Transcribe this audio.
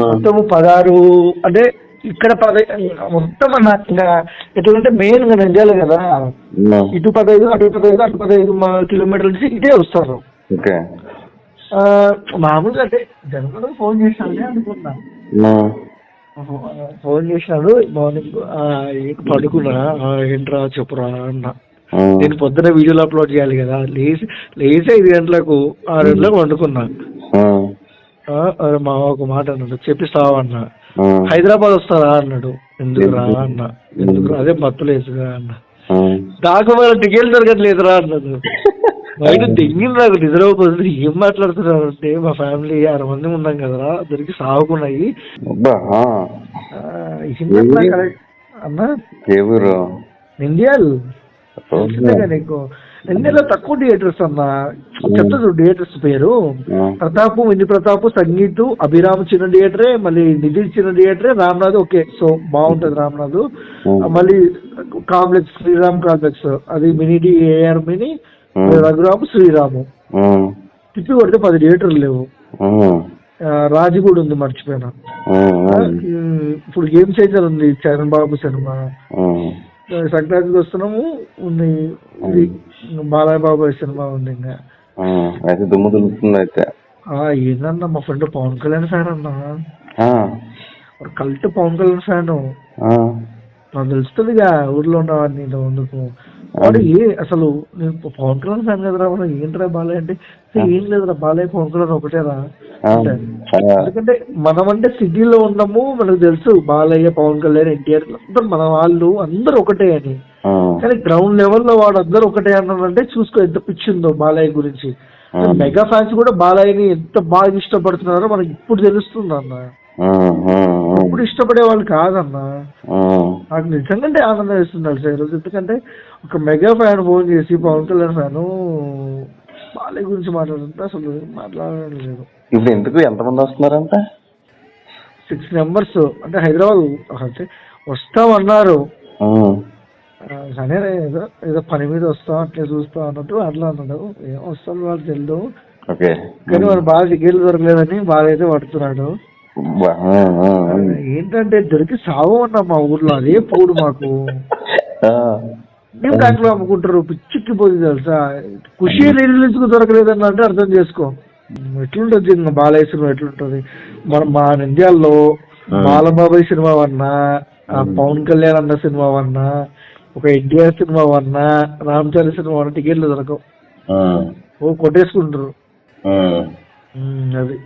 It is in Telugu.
మొత్తం పదహారు అంటే ఇక్కడ పద మొత్తం అన్న ఇంకా ఎట్లంటే మెయిన్గా నంద్యాల కదా. ఇటు పదహైదు అటు పదహైదు అటు పదహైదు కిలోమీటర్ల నుంచి ఇటే వస్తారు. మామూలుగా అంటే జనరల్ ఫోన్ చేశాను అనుకున్నా. ఫోన్ చేసినాడు మార్నింగ్ పడుకున్నా ఏంట్రా చెప్పురా అన్న. నేను పొద్దున వీడియోలు అప్లోడ్ చేయాలి కదా. లేచి లేచి ఐదు గంటలకు ఆరు గంటలకు వండుకున్నా. అరే మా ఒక మాట అన్నాడు. చెప్పిస్తావా అన్న. హైదరాబాద్ వస్తారా అన్నాడు. ఎందుకురా అన్న. ఎందుకురా అదే మత్తులేసుగా అన్న. నాకు వాళ్ళ టికెట్ దొరకట్లేదురా అన్నాడు. బయట తెంగింది నాకు నిద్రపోతుంది. ఏం మాట్లాడుతున్నారు? అంటే మా ఫ్యామిలీ ఆరు మంది ఉన్నాం కదరా. దొరికి సాగుకున్నాయి అన్న ఇండియాల్. తెలిసిందే నీకు తక్కువ థియేటర్స్ అన్న చెప్తాడు థియేటర్స్ పేరు. ప్రతాపు మిని ప్రతాపు సంగీత్ అభిరామ్ చిన్న థియేటరే మళ్ళీ నిధిల్ చిన్న థియేటరే రామ్నాథ్ ఓకే సో బాగుంటది రామ్నాథ్. మళ్ళీ కాంప్లెక్స్ శ్రీరామ్ కాంప్లెక్స్ అది mini D AR mini. Raghuram Sriram. తిప్పి కొడితే పది థియేటర్లు లేవు. రాజగూడ ఉంది మర్చిపోయినా. ఇప్పుడు గేమ్ చేంజర్ ఉంది చరణ్ బాబు సినిమా. సంక్రాంతికి వస్తున్నాము. ఉంది. ఇది బాలయ్య బాబు సినిమా ఉంది ఇంకా. అయితే దుమ్ము దులుపుతుంది అయితే. ఏందన్నా మా ఫ్రెండ్ పవన్ కళ్యాణ్ ఫ్యాన్ అన్నా. Cult Pawan Kalyan fan. నాకు తెలుస్తుందిగా ఊర్లో ఉన్నవాడిని ఇంత ముందుకు. వాడు ఏ అసలు నేను పవన్ కళ్యాణ్ ఫ్యాన్ కదరా మనం ఏంట్రా బాలయ్య అంటే "ఏ, లేదురా బాలయ్య పవన్ కళ్యాణ్ ఒకటేరా. అంటే ఆ. ఎందుకంటే మనం అంటే సిటీలో ఉన్నాము మనకు తెలుసు బాలయ్య పవన్ కళ్యాణ్ ఎన్టీఆర్ అందరు మన వాళ్ళు అందరు ఒకటే అని. కానీ గ్రౌండ్ లెవెల్లో వాడు అందరు ఒకటే అన్నాడంటే చూసుకో ఎంత పిచ్చి ఉందో బాలయ్య గురించి. మెగా ఫ్యాన్స్ కూడా బాలయ్యని ఎంత బాగా ఇష్టపడుతున్నారో మనకి ఇప్పుడు తెలుస్తుంది అన్న. ఇప్పుడు ఇష్టపడే వాళ్ళు కాదన్న. నాకు నిజంగానే ఆనందం వేస్తున్నాడు సార్. ఈరోజు ఎందుకంటే ఒక మెగా ఫ్యాన్ ఫోన్ చేసి పవన్ కళ్యాణ్ ఫ్యాన్ బాలయ్య గురించి మాట్లాడుతుంటే అసలు మాట్లాడడం లేదు. ఇప్పుడు ఎందుకు ఎంతమంది వస్తున్నారంట? సిక్స్ మెంబర్స్ అంటే హైదరాబాద్ అంటే వస్తామన్నారు. కానీ ఏదో ఏదో పని మీద వస్తాం అట్లా చూస్తాం అన్నట్టు అట్లా అన్నాడు ఏం వస్తాం వాళ్ళు తెలియదు కానీ వాడు బాగా టికెట్లు దొరకలేదని బాగా అయితే పడుతున్నాడు. ఏంటంటే దొరికి సాగు అన్నా మా ఊర్లో అదే పోడు మాకు. మేము దాంట్లో అమ్ముకుంటారు పిచ్చిక్కిపోతుంది తెలుసా? ఖుషి రిలీజ్కు దొరకలేదని అంటే అర్థం చేసుకో. ఎట్లుంటది బాలయ్య సినిమా ఎట్లుంటది? మన మా నంద్యాలలో బాలబాబాయ్ సినిమా వన్నా ఆ పవన్ కళ్యాణ్ అన్న సినిమా వన్నా ఒక ఎన్టీఆర్ సినిమా వన్నా రామ్ చరణ్ సినిమా వన్నా టికెట్లు దొరకవు. ఓ కొట్టేసుకుంటారు. అది.